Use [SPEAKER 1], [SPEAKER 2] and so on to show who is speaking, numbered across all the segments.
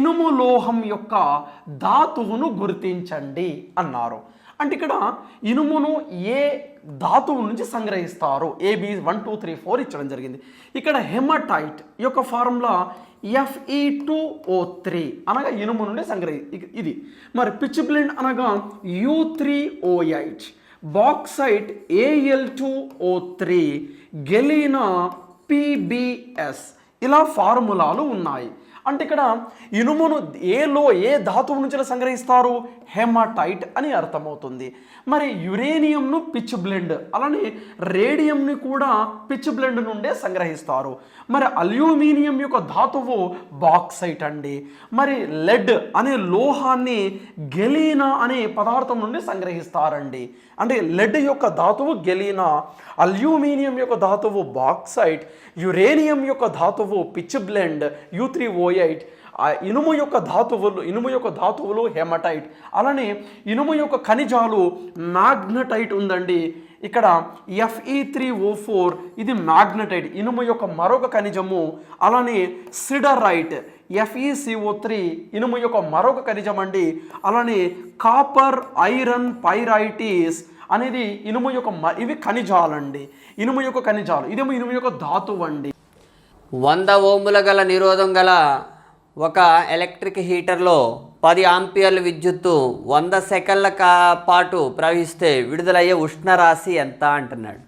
[SPEAKER 1] ఇనుము లోహం యొక్క ధాతువును గుర్తించండి అన్నారు. అంటే ఇక్కడ ఇనుమును ఏ ధాతువు నుంచి సంగ్రహిస్తారు? AB one two three four ఇచ్చడం జరిగింది. ఇక్కడ హెమటైట్ యొక్క formula FE two O three అనగా ఇనుము నుండి సంగ్రహి ఇది. మరి పిచ్ బ్లెండ్ అనగా U three O eight bauxite AL two O three galena PBS ఇలా ఫార్ములాలు ఉన్నాయి. అంటే ఇక్కడ ఇనుమును ఏలో ఏ ధాతువు నుంచి సంగ్రహిస్తారు? హెమటైట్ అని అర్థమవుతుంది. మరి యురేనియంను పిచ్ బ్లెండ్ అలానే రేడియంని కూడా పిచ్ బ్లెండ్ నుండే సంగ్రహిస్తారు. మరి అల్యూమినియం యొక్క ధాతువు బాక్సైట్ అండి. మరి లెడ్ అనే లోహాన్ని గెలీనా అనే పదార్థం నుండి సంగ్రహిస్తారండి. అంటే లెడ్ యొక్క ధాతువు గెలీనా అల్యూమినియం యొక్క ధాతువు బాక్సైట్ యురేనియం యొక్క ధాతువు pitch blende U three O eight ఆ ఇనుము యొక్క ధాతువులు ఇనుము యొక్క ధాతువులు హెమటైట్. అలానే ఇనుము యొక్క ఖనిజాలు మ్యాగ్నటైట్ ఉందండి. ఇక్కడ F E three O four ఇది మ్యాగ్నటైట్. ఇనుము యొక్క మరొక ఖనిజము అలానే సిడరైట్. ఎఫ్ఈసిఓ త్రీ ఇనుము యొక్క మరొక ఖనిజం అండి అలానే కాపర్ ఐరన్ పైరైటీస్ అనేది ఇనుము యొక్క మ- ఇవి ఖనిజాలండి. ఇనుము యొక్క ఖనిజాలు ఇదేమో ఇనుము యొక్క ధాతువు అండి
[SPEAKER 2] వంద ఓముల గల నిరోధం గల ఒక ఎలక్ట్రిక్ హీటర్లో పది ఆంపియర్ల విద్యుత్తు వంద సెకండ్ల కా పాటు ప్రవహిస్తే విడుదలయ్యే ఉష్ణ రాశి ఎంత అంటున్నాడు.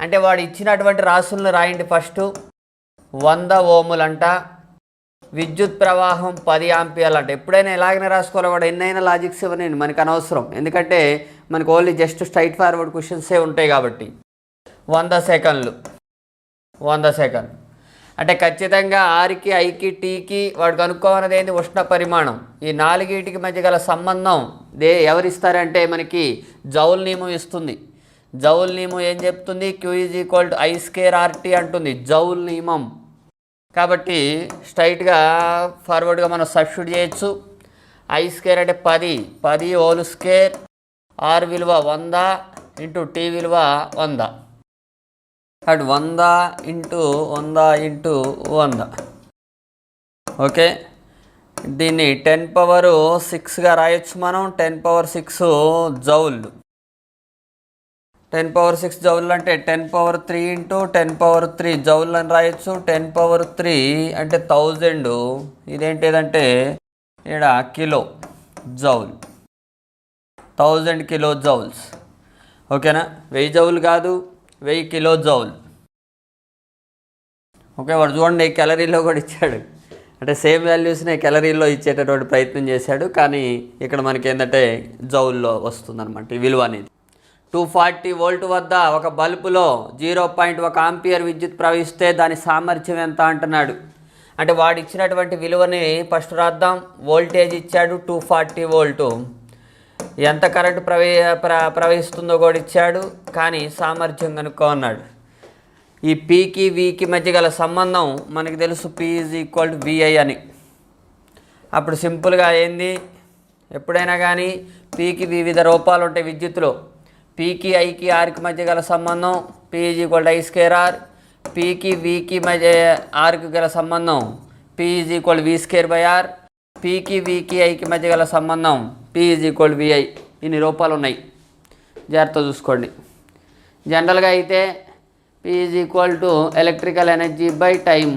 [SPEAKER 2] అంటే వాడు ఇచ్చినటువంటి రాసులను రాయండి ఫస్ట్. వంద ఓములంట విద్యుత్ ప్రవాహం పది ఆంపియర్లు అంట ఎప్పుడైనా ఎలాగైనా రాసుకోవాలి వాడు ఎన్నైనా లాజిక్స్ ఇవ్వనండి మనకు అనవసరం. ఎందుకంటే మనకు ఓన్లీ జస్ట్ స్ట్రైట్ ఫార్వర్డ్ క్వశ్చన్సే ఉంటాయి కాబట్టి. వంద సెకండ్లు. వంద సెకండ్లు. అంటే ఖచ్చితంగా ఆర్కి ఐకి టీకి వాడు కనుక్కోవాలనేది ఏంటి ఉష్ణ పరిమాణం. ఈ నాలుగిటికి మధ్య గల సంబంధం దే ఎవరిస్తారంటే మనకి జౌల్ నియమం ఇస్తుంది. జౌల్ నియమం ఏం చెప్తుంది? Q is equal to I square R T అంటుంది. జౌల్ నియమం. కాబట్టి స్ట్రైట్గా ఫార్వర్డ్గా మనం సబ్స్టిట్యూట్ చేయొచ్చు. ఐ స్కేర్ అంటే పది. పది హోల్ స్కేర్ ఆర్ విలువ వంద ఇంటూ టీ విలువ వంద. అటు వంద ఇంటూ వంద ఇంటూ వంద. ఓకే? దీన్ని టెన్ పవర్ సిక్స్గా రాయొచ్చు మనం. Ten power six joule. Ten power six joule అంటే ten power three into ten power three joule అని రాయొచ్చు. టెన్ పవర్ త్రీ అంటే థౌజండ్. ఇదేంటిదంటే ఇక్కడ kilo joule. Thousand kilo joules. ఓకేనా? వెయ్యి జౌల్ కాదు. వెయ్యి కిలో జౌల్ ఓకే వాడు చూడండి క్యాలరీలో కూడా ఇచ్చాడు. అంటే సేమ్ వాల్యూస్నే క్యాలరీలో ఇచ్చేటటువంటి ప్రయత్నం చేశాడు కానీ ఇక్కడ మనకి ఏంటంటే జౌల్లో వస్తుందన్నమాట ఈ విలువ అనేది. టూ ఫార్టీ వోల్ట్ వద్ద ఒక బల్బులో జీరో పాయింట్ ఒక ఆంపియర్ విద్యుత్ ప్రవహిస్తే దాని సామర్థ్యం ఎంత అంటున్నాడు. అంటే వాడు ఇచ్చినటువంటి విలువని ఫస్ట్ రాద్దాం వోల్టేజ్ ఇచ్చాడు టూ ఫార్టీ వోల్టు. ఎంత కరెంటు ప్రవే ప్ర ప్రవహిస్తుందో కూడా ఇచ్చాడు కానీ సామర్థ్యం కనుక్కో అన్నాడు ఈ పీకి వికి మధ్య గల సంబంధం మనకి తెలుసు P is equal to V I అని. అప్పుడు సింపుల్గా ఏంది? ఎప్పుడైనా కానీ పీకి వివిధ రూపాలు ఉంటాయి విద్యుత్తులో. పీకి ఐకి ఆర్కి మధ్య గల సంబంధం P is equal to I square R పీకి వికి మధ్య ఆర్కి గల సంబంధం P is equal V square by R పీకి వికిఐకి మధ్య గల సంబంధం పీ ఈజ్ ఈక్వల్ విఐ ఇన్ని రూపాలు ఉన్నాయి. జాగ్రత్త చూసుకోండి. జనరల్గా అయితే P is equal to electrical energy by time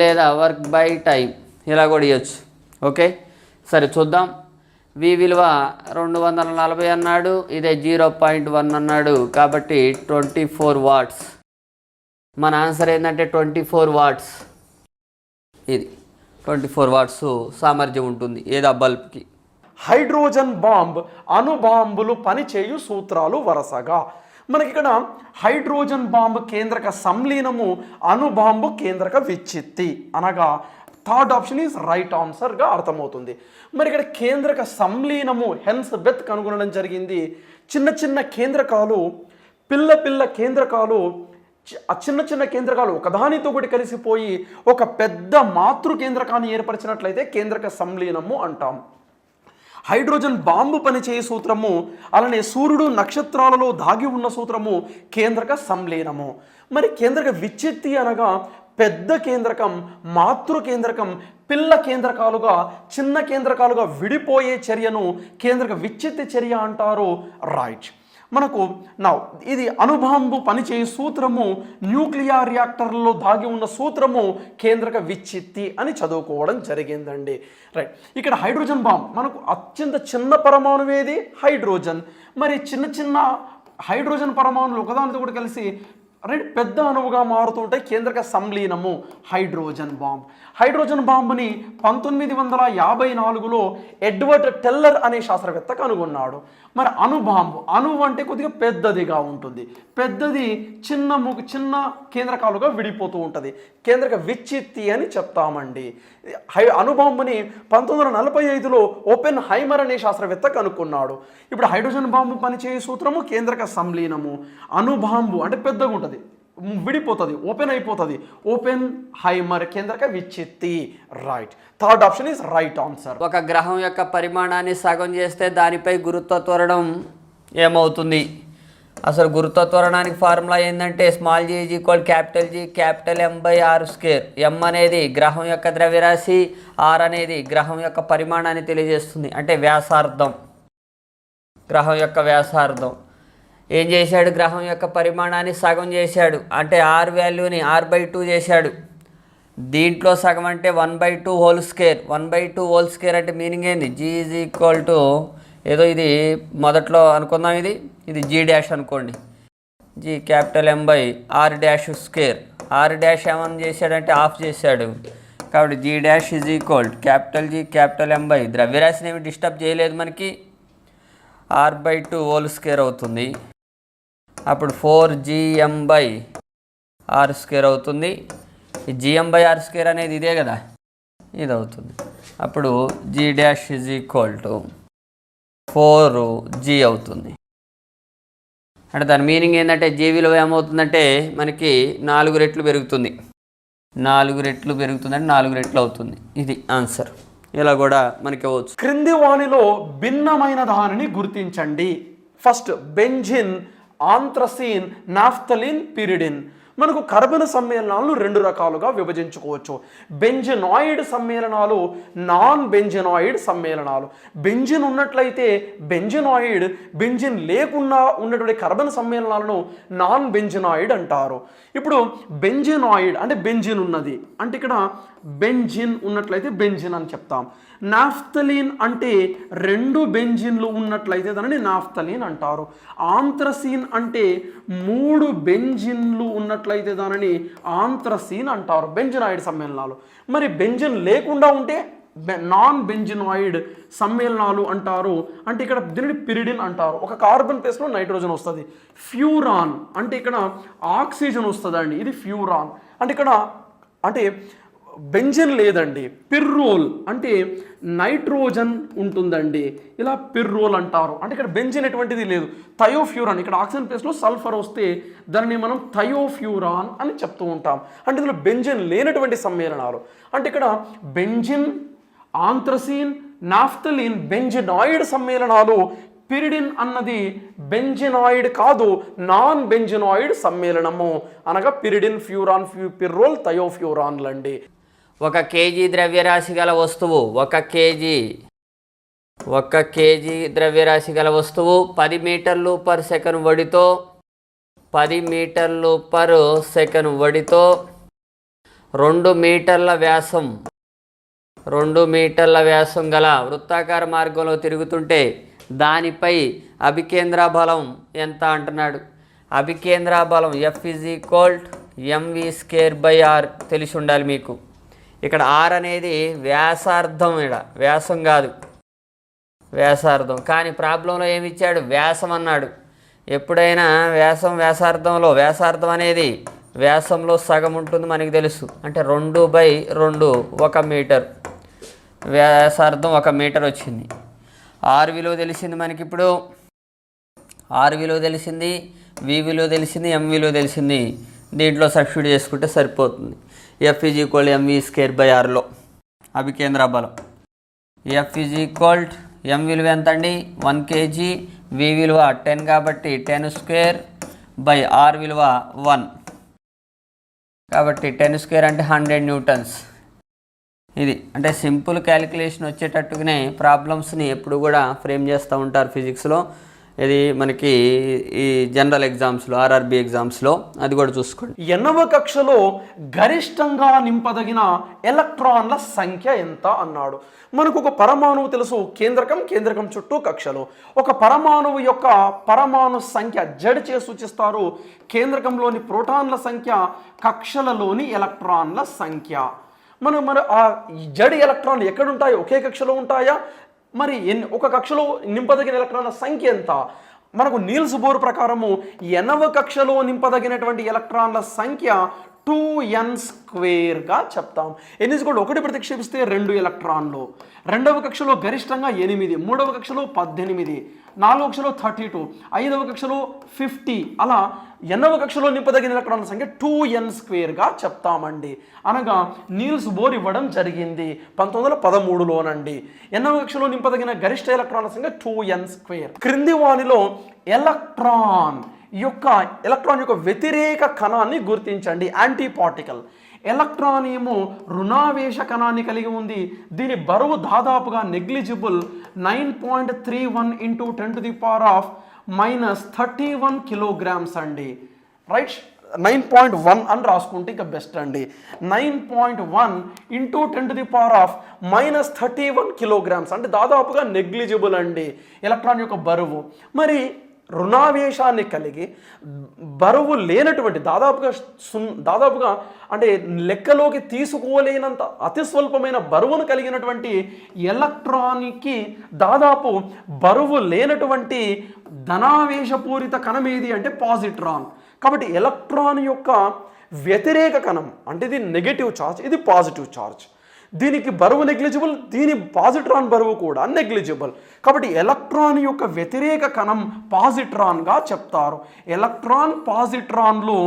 [SPEAKER 2] లేదా వర్క్ బై టైం ఇలా కూడా ఇవ్వచ్చు ఓకే సరే చూద్దాం. వి విలువ రెండు వందల నలభై అన్నాడు. ఇదే జీరో పాయింట్ వన్ అన్నాడు. కాబట్టి ట్వంటీ ఫోర్ వాట్స్ మన ఆన్సర్ ఏంటంటే ట్వంటీ ఫోర్ వాట్స్ ఇది. ట్వంటీ ఫోర్ వాట్స్ సామర్థ్యం ఉంటుంది ఏదో బల్బ్కి.
[SPEAKER 1] హైడ్రోజన్ బాంబ్ అణుబాంబులు పనిచేయు సూత్రాలు వరుసగా. మనకి ఇక్కడ హైడ్రోజన్ బాంబు కేంద్రక సంలీనము అణుబాంబు కేంద్రక విచ్చిత్తి అనగా థర్డ్ ఆప్షన్ ఈజ్ రైట్ ఆన్సర్గా అర్థమవుతుంది. మరి ఇక్కడ కేంద్రక సంలీనము హెన్స్ బెత్ కనుగొనడం జరిగింది. చిన్న చిన్న కేంద్రకాలు పిల్ల పిల్ల కేంద్రకాలు ఆ చిన్న చిన్న కేంద్రకాలు ఒకదానితో ఒకటి కలిసిపోయి ఒక పెద్ద మాతృ కేంద్రకాన్ని ఏర్పరిచినట్లయితే కేంద్రక సంలీనము అంటాం. హైడ్రోజన్ బాంబు పనిచేయే సూత్రము అలానే సూర్యుడు నక్షత్రాలలో దాగి ఉన్న సూత్రము కేంద్రక సంలీనము. మరి కేంద్రక విచ్ఛిత్తి అనగా పెద్ద కేంద్రకం మాతృ కేంద్రకం పిల్ల కేంద్రకాలుగా చిన్న కేంద్రకాలుగా విడిపోయే చర్యను కేంద్రక విచ్ఛిత్తి చర్య అంటారు. రైట్. మనకు నా ఇది అనుబాంబు పనిచేయు సూత్రము న్యూక్లియర్ రియాక్టర్లో దాగి ఉన్న సూత్రము కేంద్రక విచ్ఛిత్తి అని చదువుకోవడం జరిగిందండి. రైట్ ఇక్కడ హైడ్రోజన్ బాంబ్ మనకు అత్యంత చిన్న పరమాణువు ఏది హైడ్రోజన్. మరి చిన్న చిన్న హైడ్రోజన్ పరమాణువులు ఒకదానితో కూడా కలిసి రైట్ పెద్ద అణువుగా మారుతుంటాయి కేంద్రక సంలీనము హైడ్రోజన్ బాంబ్. హైడ్రోజన్ బాంబుని పంతొమ్మిది వందల యాభై నాలుగులో ఎడ్వర్డ్ టెల్లర్ అనే శాస్త్రవేత్త కనుగొన్నాడు. మరి అణు బాంబు అణువు అంటే కొద్దిగా పెద్దదిగా ఉంటుంది. పెద్దది చిన్న చిన్న కేంద్రకాలుగా విడిపోతూ ఉంటుంది. కేంద్రక విచ్చిత్తి అని చెప్తామండి. హై అణుబాంబుని పంతొమ్మిది వందల నలభై ఐదులో ఓపెన్ హైమర్ అనే శాస్త్రవేత్త కనుక్కున్నాడు. ఇప్పుడు హైడ్రోజన్ బాంబు పనిచేయ సూత్రము కేంద్రక సంలీనము. అణుబాంబు అంటే పెద్దగా ఉంటుంది విడిపోతుంది ఓపెన్ అయిపోతుంది. ఓపెన్ హైమర్ కేంద్రక విచ్చిత్తి right third option is right answer
[SPEAKER 2] ఒక గ్రహం యొక్క పరిమాణాన్ని సగం చేస్తే దానిపై గురుత్వ త్వరణం ఏమవుతుంది? అసలు గురుత్వ త్వరణానికి ఫార్ములా ఏంటంటే small G is equal capital G capital M by R square M అనేది గ్రహం యొక్క ద్రవ్యరాశి ఆర్ అనేది గ్రహం యొక్క పరిమాణాన్ని తెలియజేస్తుంది. అంటే వ్యాసార్థం. గ్రహం యొక్క వ్యాసార్థం. ఏం చేశాడు? గ్రహం యొక్క పరిమాణాన్ని సగం చేశాడు. అంటే ఆర్ వాల్యూని ఆర్ బై టూ చేశాడు. దీంట్లో సగం అంటే one by two whole square one by two whole square అంటే మీనింగ్ ఏంది? జీ ఈజ్ ఈక్వల్ టు ఏదో ఇది మొదట్లో అనుకుందాం ఇది. ఇది జీ డాష్ అనుకోండి. G capital M by R dash square R dash ఏమని చేశాడంటే ఆఫ్ చేశాడు. కాబట్టి G dash is equal capital G capital M by ద్రవ్యరాశిని ఏమి డిస్టర్బ్ చేయలేదు మనకి. R by two whole square అవుతుంది. అప్పుడు four G M by R square అవుతుంది. ఈ జిఎం బై ఆర్ స్క్వేర్ అనేది ఇదే కదా? ఇది అవుతుంది. అప్పుడు G dash is equal to four G అవుతుంది. అంటే దాని మీనింగ్ ఏంటంటే జీ విలువ ఏమవుతుందంటే మనకి నాలుగు రెట్లు పెరుగుతుంది. నాలుగు రెట్లు పెరుగుతుందంటే నాలుగు రెట్లు అవుతుంది. ఇది ఆన్సర్ ఇలా కూడా మనకి ఇవ్వచ్చు.
[SPEAKER 1] క్రింది వాణిలో భిన్నమైన దానిని గుర్తించండి. First benzene anthracene naphthalene pyridine. మనకు కర్బన సమ్మేళనాలను రెండు రకాలుగా విభజించుకోవచ్చు. బెంజనాయిడ్ సమ్మేళనాలు నాన్ బెంజనాయిడ్ సమ్మేళనాలు. బెంజిన్ ఉన్నట్లయితే బెంజనాయిడ్ బెంజిన్ లేకుండా ఉన్నటువంటి కర్బన సమ్మేళనాలను నాన్ బెంజనాయిడ్ అంటారు. ఇప్పుడు బెంజనాయిడ్ అంటే బెంజిన్ ఉన్నది. అంటే ఇక్కడ బెంజిన్ ఉన్నట్లయితే బెంజిన్ అని చెప్తాం. నాఫ్తలీన్ అంటే రెండు బెంజిన్లు ఉన్నట్లయితే దానిని నాఫ్తలీన్ అంటారు. ఆంత్రసీన్ అంటే మూడు బెంజిన్లు ఉన్నట్లయితే దానిని ఆంత్రసీన్ అంటారు. బెంజినాయిడ్ సమ్మేళనాలు. మరి బెంజిన్ లేకుండా ఉంటే నాన్ బెంజినాయిడ్ సమ్మేళనాలు అంటారు. అంటే ఇక్కడ దీనిని పిరిడిన్ అంటారు. ఒక కార్బన్ ప్లేస్లో నైట్రోజన్ వస్తుంది. ఫ్యూరాన్ అంటే ఇక్కడ ఆక్సిజన్ వస్తుందండి. ఇది ఫ్యూరాన్. అంటే ఇక్కడ అంటే బెంజన్ లేదండి పిర్రోల్ అంటే నైట్రోజన్ ఉంటుందండి. ఇలా పిర్రోల్ అంటారు. అంటే ఇక్కడ బెంజిన్ ఎటువంటిది లేదు. థయోఫ్యూరాన్ ఇక్కడ ఆక్సిజన్ ప్లేస్లో సల్ఫర్ వస్తే దాన్ని మనం థయోఫ్యూరాన్ అని చెప్తూ ఉంటాం. అంటే ఇందులో బెంజిన్ లేనటువంటి సమ్మేళనాలు. అంటే ఇక్కడ బెంజిన్ ఆంథ్రసీన్ నాఫ్తలిన్ బెంజినాయిడ్ సమ్మేళనాలు. పిరిడిన్ అన్నది బెంజినాయిడ్ కాదు నాన్ బెంజినాయిడ్ సమ్మేళనము. అనగా పిరిడిన్ ఫ్యూరాన్ ఫ్యూ పిర్రోల్ థయోఫ్యూరాన్లండి.
[SPEAKER 2] ఒక కేజీ ద్రవ్యరాశి గల వస్తువు ఒక కేజీ ఒక కేజీ ద్రవ్యరాశి గల వస్తువు పది మీటర్లు పర్ సెకండ్ వడితో పది మీటర్లు పర్ సెకండ్ వడితో రెండు మీటర్ల వ్యాసం రెండు మీటర్ల వ్యాసం గల వృత్తాకార మార్గంలో తిరుగుతుంటే దానిపై అభికేంద్ర బలం ఎంత అంటున్నాడు? అభికేంద్ర బలం F is equal M V square by R తెలిసి ఉండాలి మీకు. ఇక్కడ ఆర్ అనేది వ్యాసార్థం ఇక్కడ. వ్యాసం కాదు. వ్యాసార్థం. కానీ ప్రాబ్లంలో ఏమి ఇచ్చాడు? వ్యాసం అన్నాడు. ఎప్పుడైనా వ్యాసం వ్యాసార్థంలో వ్యాసార్థం అనేది వ్యాసంలో సగం ఉంటుంది మనకి తెలుసు. అంటే రెండు బై రెండు ఒక మీటర్. వ్యాసార్థం ఒక మీటర్ వచ్చింది. ఆర్ విలువ తెలిసింది మనకి ఇప్పుడు. ఆర్ విలువ తెలిసింది వి విలువ తెలిసింది ఎం విలువ తెలిసింది. దీంట్లో సబ్స్టిట్యూట్ చేసుకుంటే సరిపోతుంది. F is equal M V square by ఆర్లో అభికేంద్ర బలం. ఎఫ్ ఈజ్ ఈక్వల్ ఎం విలువ ఎంత అండి వన్ కేజీ వి విలువ టెన్ కాబట్టి టెన్ స్క్వేర్ బై ఆర్ విలువ వన్ కాబట్టి టెన్ స్క్వేర్ అంటే హండ్రెడ్ న్యూటన్స్ ఇది అంటే సింపుల్ క్యాలిక్యులేషన్ వచ్చేటట్టుగానే ప్రాబ్లమ్స్ని ఎప్పుడు కూడా ఫ్రేమ్ చేస్తూ ఉంటారు ఫిజిక్స్లో ఇది మనకి ఈ జనరల్ ఎగ్జామ్స్లో ఆర్ఆర్బి ఎగ్జామ్స్లో అది కూడా చూసుకోండి.
[SPEAKER 1] ఎన్నవ కక్షలో గరిష్టంగా నింపదగిన ఎలక్ట్రాన్ల సంఖ్య ఎంత అన్నాడు. మనకు ఒక పరమాణువు తెలుసు కేంద్రకం కేంద్రకం చుట్టూ కక్షలు. ఒక పరమాణువు యొక్క పరమాణు సంఖ్య జడ్ చే సూచిస్తారు. కేంద్రకంలోని ప్రోటాన్ల సంఖ్య కక్షలలోని ఎలక్ట్రాన్ల సంఖ్య. మనం మరి ఆ జడ్ ఎలక్ట్రాన్లు ఎక్కడుంటాయి? ఒకే కక్షలో ఉంటాయా? మరి ఎన్ని ఒక కక్షలో నింపదగిన ఎలక్ట్రాన్ల సంఖ్య ఎంత? మనకు నీల్స్ బోర్ ప్రకారము ఎనవ కక్షలో నింపదగినటువంటి ఎలక్ట్రాన్ల సంఖ్య టూ ఎన్ స్క్వేర్గా చెప్తాం. ఎన్ ఇస్ ఒకటి ప్రతిక్షేపిస్తే రెండు ఎలక్ట్రాన్లు. రెండవ కక్షలో గరిష్టంగా ఎనిమిది మూడవ కక్షలో పద్దెనిమిది నాలుగవ కక్షలో థర్టీ టూ ఐదవ కక్షలో ఫిఫ్టీ అలా ఎన్నవ కక్షలో నింపదగిన ఎలక్ట్రాన్ల సంఖ్య టూ ఎన్ స్క్వేర్గా చెప్తామండి. అనగా నీల్స్ బోర్ ఇవ్వడం జరిగింది పంతొమ్మిది వందల పదమూడులోనండి. ఎన్నవ కక్షలో నింపదగిన గరిష్ట ఎలక్ట్రాన్ల సంఖ్య టూ ఎన్ స్క్వేర్. క్రింది వానిలో ఎలక్ట్రాన్. యొక్క ఎలక్ట్రాన్ యొక్క వ్యతిరేక కణాన్ని గుర్తించండి యాంటీ పార్టికల్ ఎలక్ట్రాన్ ఏమో రుణావేశ కణాన్ని కలిగి ఉంది. దీని బరువు దాదాపుగా negligible nine point three one into ten to the power of minus thirty one kilograms అండి. రైట్ నైన్ పాయింట్ వన్ అని రాసుకుంటే ఇంకా బెస్ట్ అండి. Nine point one into ten to the power of minus thirty one kilograms అంటే దాదాపుగా negligible అండి. Electron యొక్క బరువు. మరి రుణావేశాన్ని కలిగి బరువు లేనటువంటి దాదాపుగా సున్ దాదాపుగా అంటే లెక్కలోకి తీసుకోలేనంత అతి స్వల్పమైన బరువును కలిగినటువంటి ఎలక్ట్రాన్కి దాదాపు బరువు లేనటువంటి ధనావేశపూరిత కణం ఏది అంటే పాజిట్రాన్. కాబట్టి ఎలక్ట్రాన్ యొక్క వ్యతిరేక కణం అంటే ఇది నెగటివ్ ఛార్జ్ ఇది పాజిటివ్ ఛార్జ్. దీనికి బరువు నెగ్లిజిబుల్ దీని పాజిట్రాన్ బరువు కూడా నెగ్లిజిబుల్ కాబట్టి ఎలక్ట్రాన్ యొక్క వ్యతిరేక కణం పాజిట్రాన్గా చెప్తారు. ఎలక్ట్రాన్ పాజిట్రాన్లు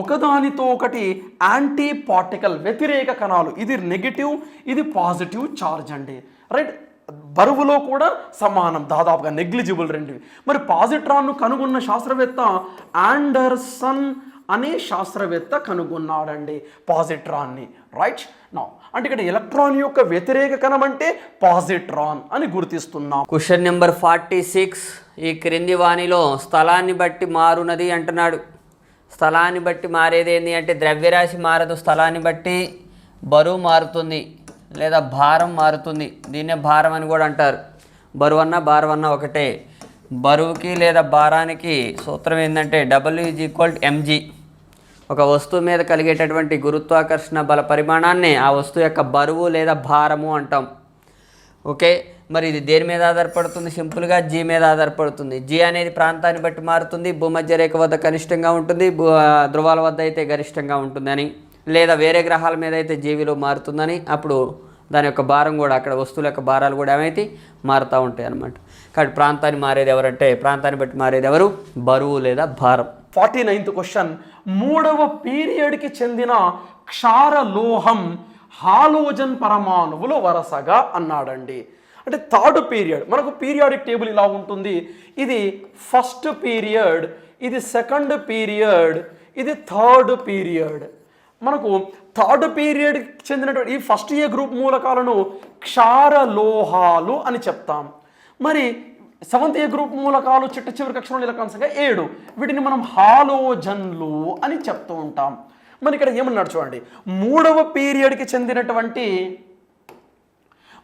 [SPEAKER 1] ఒకదానితో ఒకటి యాంటీ పార్టికల్ వ్యతిరేక కణాలు. ఇది నెగిటివ్ ఇది పాజిటివ్ ఛార్జ్ అండి. రైట్ బరువులో కూడా సమానం దాదాపుగా నెగ్లిజిబుల్ రెండువి. మరి పాజిట్రాన్ను కనుగొన్న శాస్త్రవేత్త ఆండర్సన్ అనే శాస్త్రవేత్త కనుగొన్నాడండి పాజిట్రాన్ని రైట్ నా అంటే ఇక్కడ ఎలక్ట్రాన్ యొక్క వ్యతిరేక కణం అంటే పాజిట్రాన్ అని గుర్తిస్తున్నాం.
[SPEAKER 2] క్వశ్చన్ నెంబర్ ఫార్టీ సిక్స్ ఈ క్రింది వాణిలో స్థలాన్ని బట్టి మారునది అంటున్నాడు. స్థలాన్ని బట్టి మారేది ఏంటి అంటే ద్రవ్యరాశి మారదు. స్థలాన్ని బట్టి బరువు మారుతుంది లేదా భారం మారుతుంది. దీన్నే భారం అని కూడా అంటారు. బరువు అన్న భారం అన్న ఒకటే. బరువుకి లేదా భారానికి సూత్రం ఏంటంటే డబ్ల్యూ ఈజ్ ఈక్వల్ ఎంజీ ఒక వస్తువు మీద కలిగేటటువంటి గురుత్వాకర్షణ బల పరిమాణాన్ని ఆ వస్తువు యొక్క బరువు లేదా భారము అంటాం. ఓకే? మరి ఇది దేని మీద ఆధారపడుతుంది? సింపుల్గా జీ మీద ఆధారపడుతుంది. జీ అనేది ప్రాంతాన్ని బట్టి మారుతుంది. భూమధ్య రేఖ వద్ద కనిష్టంగా ఉంటుంది. భూ ధ్రువాల వద్ద అయితే గరిష్టంగా ఉంటుందని లేదా వేరే గ్రహాల మీద అయితే జీవిలో మారుతుందని అప్పుడు దాని యొక్క భారం కూడా అక్కడ వస్తువుల యొక్క భారాలు కూడా ఏమైతే మారుతూ ఉంటాయి అన్నమాట. కాబట్టి ప్రాంతాన్ని మారేది ఎవరంటే ప్రాంతాన్ని బట్టి మారేది ఎవరు? బరువు లేదా భారం.
[SPEAKER 1] Forty ninth question. మూడవ పీరియడ్కి చెందిన క్షారలోహం హాలోజన్ పరమాణువులు వరసగా అన్నాడండి. అంటే థర్డ్ పీరియడ్ మనకు పీరియాడిక్ టేబుల్ ఇలా ఉంటుంది. ఇది ఫస్ట్ పీరియడ్ ఇది సెకండ్ పీరియడ్ ఇది థర్డ్ పీరియడ్. మనకు థర్డ్ పీరియడ్ చెందినటువంటి ఈ ఫస్ట్ ఏ గ్రూప్ మూలకాలను క్షారలోహాలు అని చెప్తాం. మరి సెవెంత్ ఏ గ్రూప్ మూలకాలు చిట్ట చివరి కక్షలో ఇలకాల సంఖ్య ఏడు. వీటిని మనం హాలోజన్లు అని చెప్తూ ఉంటాం. మరి ఇక్కడ ఏమన్నాడు చూడండి. మూడవ పీరియడ్కి చెందినటువంటి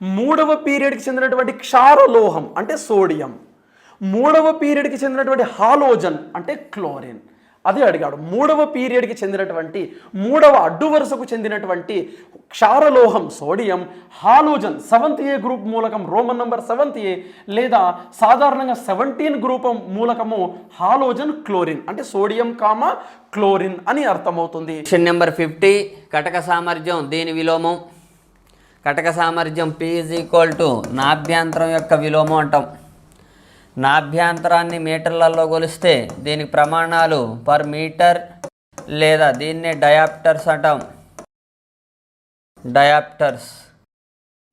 [SPEAKER 1] మూడవ పీరియడ్కి చెందినటువంటి క్షారలోహం అంటే సోడియం. మూడవ పీరియడ్కి చెందినటువంటి హాలోజన్ అంటే క్లోరిన్. అదే అడిగాడు. మూడవ పీరియడ్కి చెందినటువంటి మూడవ అడ్డు వరుసకు చెందినటువంటి క్షారలోహం sodium halogen seventh A group మూలకం రోమన్ నంబర్ సెవెంత్ ఏ లేదా సాధారణంగా సెవెంటీన్ గ్రూప్ మూలకము హాలోజన్ క్లోరిన్. అంటే సోడియం కామ క్లోరిన్ అని అర్థమవుతుంది.
[SPEAKER 2] క్వశ్చన్ నెంబర్ ఫిఫ్టీ కటక సామర్థ్యం దీని విలోమం? కటక సామర్థ్యం పీజ్ ఈక్వల్ టు నాభ్యంతరం యొక్క విలోమం అంటాం. నాభ్యంతరాన్ని మీటర్లలో కొలిస్తే దీనికి ప్రమాణాలు పర్ మీటర్ లేదా దీన్నే డయాప్టర్స్ అంటాం. డయాప్టర్స్.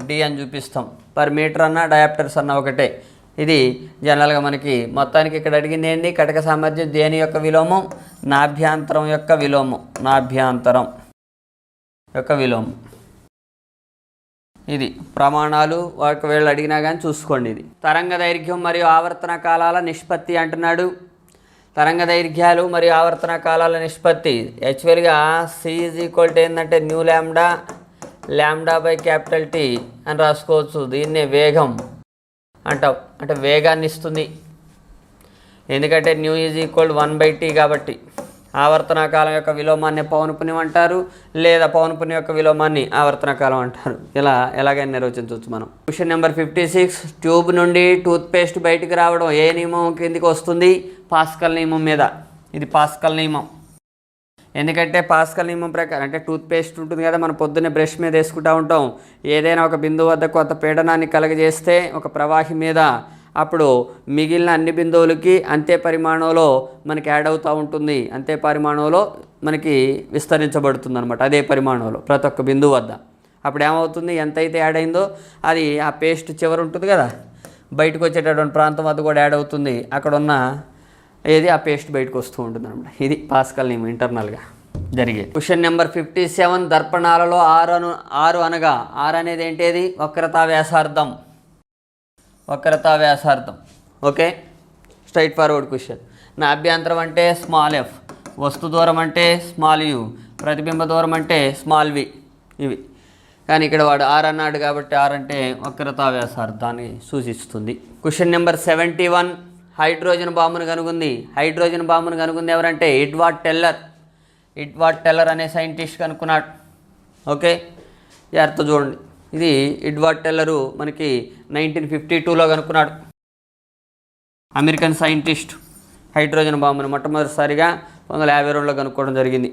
[SPEAKER 2] డి అని చూపిస్తాం. పర్ మీటర్ అన్న డయాప్టర్స్ అన్న ఒకటే. ఇది జనరల్గా మనకి మొత్తానికి ఇక్కడ అడిగింది ఏంటి కటక సామర్థ్యం దేని యొక్క విలోమం? నాభ్యాంతరం యొక్క విలోమం. నాభ్యాంతరం యొక్క విలోమం. ఇది ప్రమాణాలు ఒకవేళ అడిగినా కానీ చూసుకోండి ఇది. తరంగ దైర్ఘ్యం మరియు ఆవర్తన కాలాల నిష్పత్తి అంటున్నాడు. తరంగ దైర్ఘ్యాలు మరియు ఆవర్తన కాలాల నిష్పత్తి. యాక్చువల్గా సి ఈజ్ ఈక్వల్ టు ఏంటంటే nu lambda lambda by capital T అని రాసుకోవచ్చు. దీన్నే వేగం అంటాం. అంటే వేగాన్ని ఇస్తుంది. ఎందుకంటే nu is equal one by T కాబట్టి. ఆవర్తన కాలం యొక్క విలోమాన్ని పౌనపుణ్యం అంటారు లేదా పౌనపుణ్యం యొక్క విలోమాన్ని ఆవర్తన కాలం అంటారు. ఇలా ఎలాగైనా నిర్వచించవచ్చు మనం. Question number fifty six tube నుండి టూత్పేస్ట్ బయటికి రావడం ఏ నియమం కిందికి వస్తుంది? పాస్కల్ నియమం మీద. ఇది పాస్కల్ నియమం. ఎందుకంటే పాస్కల్ నియమం ప్రకారం అంటే టూత్పేస్ట్ ఉంటుంది కదా మనం పొద్దున్నే బ్రష్ మీద వేసుకుంటూ ఉంటాం. ఏదైనా ఒక బిందువు వద్ద కొంత పీడనాన్ని కలగజేస్తే ఒక ప్రవాహి మీద అప్పుడు మిగిలిన అన్ని బిందువులకి అంతే పరిమాణంలో మనకి యాడ్ అవుతూ ఉంటుంది. అంతే పరిమాణంలో మనకి విస్తరించబడుతుంది అనమాట అదే పరిమాణంలో ప్రతి ఒక్క బిందువు వద్ద. అప్పుడు ఏమవుతుంది? ఎంతైతే యాడ్ అయిందో అది ఆ పేస్ట్ చివరి ఉంటుంది కదా? బయటకు వచ్చేటటువంటి ప్రాంతం వద్ద కూడా యాడ్ అవుతుంది. అక్కడ ఉన్న ఏది? ఆ పేస్ట్ బయటకు వస్తూ ఉంటుంది అనమాట ఇది పాస్కల్ నియమం ఇంటర్నల్గా జరిగేది క్వశ్చన్ నెంబర్ ఫిఫ్టీ సెవెన్ దర్పణాలలో ఆరు అను ఆరు అనగా ఆరు అనేది ఏంటిది వక్రతా వ్యాసార్థం. వక్రతా వ్యాసార్థం. ఓకే? స్ట్రైట్ ఫార్వర్డ్ క్వశ్చన్ నా అభ్యంతరం అంటే స్మాల్ ఎఫ్ వస్తు దూరం అంటే స్మాల్ యు ప్రతిబింబ దూరం అంటే స్మాల్ వి ఇవి. కానీ ఇక్కడ వాడు ఆర్ అన్నాడు కాబట్టి ఆర్ అంటే వక్రతా వ్యాసార్థాన్ని సూచిస్తుంది. Question number seventy one hydrogen బాంబును కనుగొంది. హైడ్రోజన్ బాంబును కనుగొంది ఎవరంటే ఎడ్వార్డ్ టెల్లర్ ఎడ్వార్డ్ టెల్లర్ అనే సైంటిస్ట్ కనుక్కున్నాడు ఓకే? జాగ్రత్త చూడండి. ఇది ఎడ్వర్డ్ టెల్లరు మనకి నైన్టీన్ ఫిఫ్టీ టూలో కనుక్కున్నాడు. అమెరికన్ సైంటిస్ట్ హైడ్రోజన్ బాంబును మొట్టమొదటిసారిగా పంతొమ్మిది వందల యాభై రెండులో కనుక్కోవడం జరిగింది.